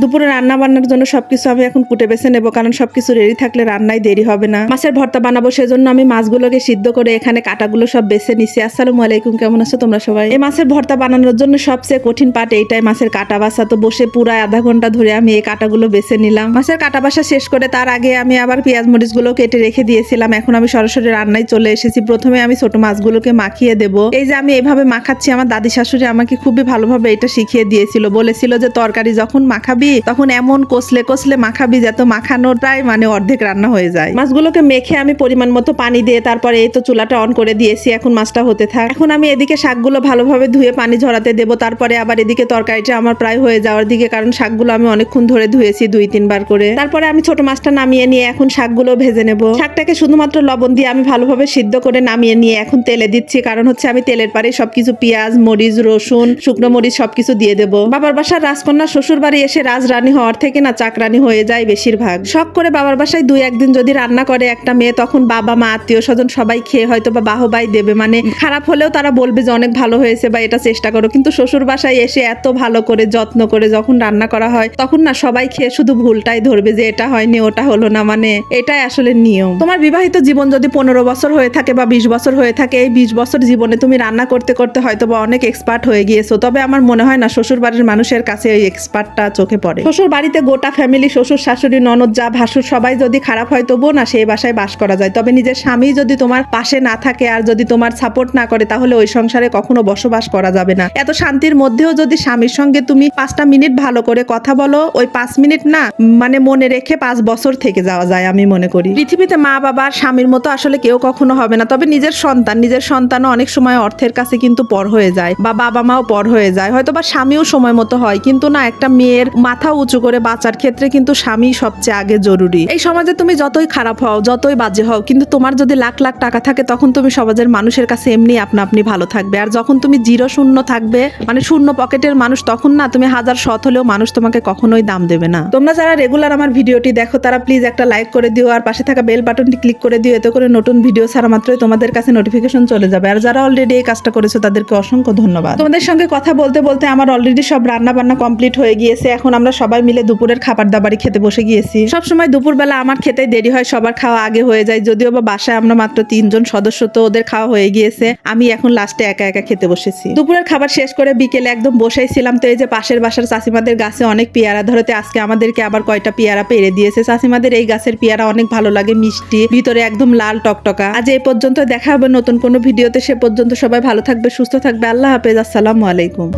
দুপুরে রান্না বান্নার জন্য সবকিছু আমি এখন কুটে বেছে নেব, কারণ সবকিছু রেডি থাকলে রান্নায় দেরি হবে না। মাছের ভর্তা বানাবো সেজন্য আমি মাছগুলোকে সিদ্ধ করে এখানে কাটাগুলো সব বেছে নিছি। আসসালামু আলাইকুম, কেমন আছো তোমরা সবাই? এই মাছের ভর্তা বানানোর জন্য সবচেয়ে কঠিন পার্ট এইটাই, মাছের কাটা বাসা তো বসে পুরা আধা ঘণ্টা ধরে আমি এই কাটাগুলো বেছে নিলাম। মাছের কাটা বাসা শেষ করে তার আগে আমি আবার পেঁয়াজ মরিচগুলো কেটে রেখে দিয়েছিলাম। এখন আমি সরাসরি রান্নায় চলে এসেছি। প্রথমে আমি ছোট মাছগুলোকে মাখিয়ে দেবো। এই যে আমি এভাবে মাখাচ্ছি, আমার দাদি শাশুড়ি আমাকে খুবই ভালোভাবে এটা শিখিয়ে দিয়েছিল। বলেছিল যে তরকারি যখন মাখাবি তখন এমন কষলে কষলে মাখাবি যাতে মাখানোটাই মানে অর্ধেক রান্না হয়ে যায়। মাছগুলোকে মেখে আমি পরিমাণ মতো পানি দিয়ে তারপরে এই তো চুলাটা অন করে দিয়েছি, এখন মাছটা হতে থাক। এখন আমি এদিকে শাকগুলো ভালোভাবে ধুয়ে পানি ঝরাতে দেব, তারপরে আবার এদিকে তরকারিটা আমার প্রায় হয়ে যাওয়ার দিকে, কারণ শাকগুলো আমি অনেকক্ষণ ধরে ধুয়েছি দুই তিনবার করে। তারপরে আমি ছোট মাছটা নামিয়ে নিয়ে এখন শাকগুলো ভেজে নেব। শাকটাকে শুধুমাত্র লবণ দিয়ে আমি ভালোভাবে সিদ্ধ করে নামিয়ে নিয়ে এখন তেলে দিচ্ছি, কারণ হচ্ছে আমি তেলের পারে সবকিছু পেঁয়াজ, মরিচ, রসুন, শুকনো মরিচ সবকিছু দিয়ে দেবো। বাবার বাসার রাজকন্যা শ্বশুর বাড়ি এসে রাজরানী হওয়ার থেকে না চাকরানি হয়ে যায় বেশিরভাগ। শখ করে বাবার বাসায় দুই একদিন যদি রান্না করে একটা মেয়ে, তখন বাবা, মা, আত্মীয় স্বজন সবাই খেয়ে হয়তো বা বাহবাই দেবে। মানে খারাপ হলেও তারা বলবে যে অনেক ভালো হয়েছে বা এটা চেষ্টা করো। কিন্তু শ্বশুর বাসায় এসে এত ভালো করে, যত্ন করে যখন রান্না করা হয়, তখন না সবাই খেয়ে শুধু ভুলটাই ধরবে যে এটা হয়নি, ওটা হলো না। মানে এটাই আসলে নিয়ম। তোমার বিবাহিত জীবন যদি পনেরো বছর হয়ে থাকে বা বিশ বছর হয়ে থাকে, এই বিশ বছর জীবনে তুমি রান্না করতে করতে হয়তো বা অনেক এক্সপার্ট হয়ে গিয়েছো। তবে আমার মনে হয় না শ্বশুর বাড়ির মানুষের কাছে এই এক্সপার্টটা চোখে পড়ে। শ্বশুর বাড়িতে গোটা ফ্যামিলি শ্বশুর, শাশুড়ি, ননদ, যা ভাসুর, সবাই যদি খারাপ হয় তবুও না সেই বাসায় বাস করা যায়। তবে নিজের স্বামী যদি তোমার পাশে না থাকে আর যদি তোমার সাপোর্ট না করে, তাহলে ওই সংসারে কখনো বসবাস করা যাবে না। এত শান্তির মধ্যেও যদি স্বামীর সঙ্গে তুমি পাঁচটা মিনিট ভালো করে কথা বলো, ওই পাঁচ মিনিট না মানে মনে রেখে পাঁচ বছর থেকে যাওয়া যায় আমি মনে করি। পৃথিবীতে মা বাবার স্বামীর মতো আসলে কেউ কখনো হবে না। তবে নিজের সন্তান, নিজের সন্তানও অনেক সময় অর্থের কাছে কিন্তু পর হয়ে যায় বা বাবা মাও পর হয়ে যায়। হয়তো বা স্বামীও সময় মতো হয়, কিন্তু না, একটা মেয়ের মাথা উঁচু করে বাঁচার ক্ষেত্রে কিন্তু স্বামী সবচেয়ে আগে জরুরি। এই সমাজে তুমি যতই খারাপ হও, যতই বাজে হও, কিন্তু তোমার যদি লাখ লাখ টাকা থাকে, তখন তুমি সমাজের মানুষের কাছে এমনি আপনা আপনি ভালো থাকবে। আর যখন তুমি জিরো শূন্য থাকবে মানে শূন্য পকেটের মানুষ, তখন না তুমি হাজার সৎ হলেও মানুষ তোমাকে কখনোই দাম দেবে না। তোমরা যারা রেগুলার আমার ভিডিওটি দেখো, তারা প্লিজ একটা লাইক করে দিও, আর পাশে থাকা বেল বাটনটি ক্লিক করে দিও, এতে করে নতুন ভিডিও ছাড়া মাত্রই তোমাদের কাছে নোটিফিকেশন চলে যাবে। আর যারা অলরেডি এই কাজটা করেছ, তাদেরকে অসংখ্য ধন্যবাদ। তোমাদের সঙ্গে কথা বলতে বলতে আমার অলরেডি সব রান্না বান্না কমপ্লিট হয়ে গিয়েছে। এখন আমরা সবাই মিলে দুপুরের খাবার দাবারই খেতে বসে গিয়েছি। সবসময় দুপুরবেলা আমার খেতে দেরি হয়, সবার খাওয়া আগে হয়ে যায়। যদিও বা বাসায় আমরা মাত্র তিনজন সদস্য, তো ওদের খাওয়া হয়ে গিয়েছে। আমি এখন লাস্টে একা একা খেতে বসেছি। দুপুরের খাবার শেষ করে বিকেলে একদম বসেই ছিলাম। তো এই যে পাশের বাসার চাষিমাদের গাছে অনেক পেয়ারা ধরেতে আজকে আমাদেরকে আবার কয়টা পেয়ারা পেরে দিয়েছে। চাষিমাদের এই গাছের পেয়ারা অনেক ভালো লাগে, মিষ্টি, ভিতরে একদম লাল টকটকা। আজ এই পর্যন্ত দেখা হবে নতুন কোনো ভিডিওতে। সে পর্যন্ত সবাই ভালো থাকবে, সুস্থ থাকবে। আল্লাহ হাফেজ, আসসালামু আলাইকুম।